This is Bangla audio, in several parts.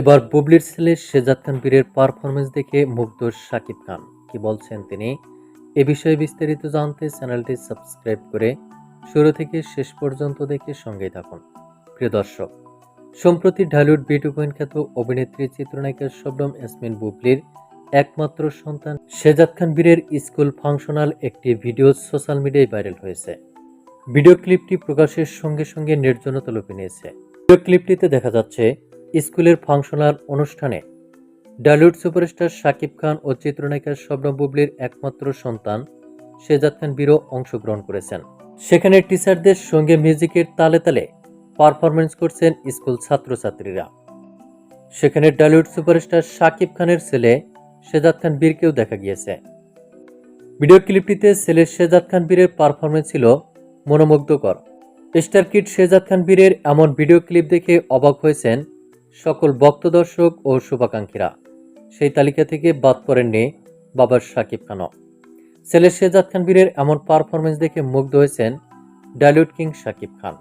এবার বুবলির ছেলে শেজাদ বীরের পারফরমেন্স দেখে মুগ্ধ শাকিব খান। কি বলছেন তিনি? এ বিষয়ে বিস্তারিত জানতে চ্যানেলটি সাবস্ক্রাইব করে শুরু থেকে শেষ পর্যন্ত দেখে সঙ্গেই থাকুন। প্রিয় দর্শক, সম্প্রতি ঢালিউড বিউটি কুইন খ্যাত অভিনেত্রী চিত্রনায়িকা শবনম ইয়াসমিন বুবলির একমাত্র সন্তান শেজাদ খান বীরের স্কুল ফাংশনাল একটি ভিডিও সোশ্যাল মিডিয়ায় ভাইরাল হয়েছে। ভিডিও ক্লিপটি প্রকাশের সঙ্গে সঙ্গে নির্জনতা লুপে নিয়েছে। ভিডিও ক্লিপটিতে দেখা যাচ্ছে স্কুলের ফাংশনাল অনুষ্ঠানে ডালিউড সুপারস্টার শাকিব খান ও চিত্রনায়িকা শবনম বুবলির একমাত্র সন্তান শেজাদ খান বীরও অংশগ্রহণ করেছেন। সেখানে টিচারদের সঙ্গে মিউজিকের তালে তালে পারফরমেন্স করছেন স্কুল ছাত্রছাত্রীরা। সেখানে ডালিউড সুপারস্টার শাকিব খানের ছেলে শেজাদ খান বীরকেও দেখা গিয়েছে। ভিডিও ক্লিপটিতে ছেলে শেজাদ খান বীরের পারফরমেন্স ছিল মনোমুগ্ধকর। স্টার কিট শেজাদ খান বীরের এমন ভিডিও ক্লিপ দেখে অবাক হয়েছেন সকল ভক্ত দর্শক ও শুভাকাঙ্ক্ষীরা, সেই তালিকা থেকে বাদ পড়েননি বাবার শাকিব খানও। ছেলে শেজাদ খান বীরের এমন পারফরমেন্স দেখে মুগ্ধ হয়েছেন ডালিউড কিং শাকিব খান।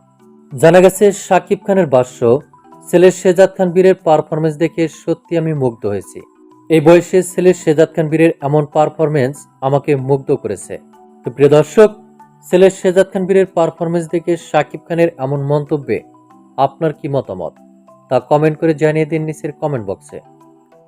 জানা গেছে শাকিব খানের ভাষ্য ছেলে শেজাদ খান বীরের পারফরমেন্স দেখে সত্যি আমি মুগ্ধ হয়েছি। এই বয়সে ছেলে শেজাদ খান বীরের এমন পারফরমেন্স আমাকে মুগ্ধ করেছে। তো প্রিয় দর্শক, ছেলে শেজাদ খান বীরের পারফরমেন্স দেখে শাকিব খানের এমন মন্তব্যে আপনার কি মতামত? তা কমেন্ট করে জানিয়ে দিন নিচের কমেন্ট বক্সে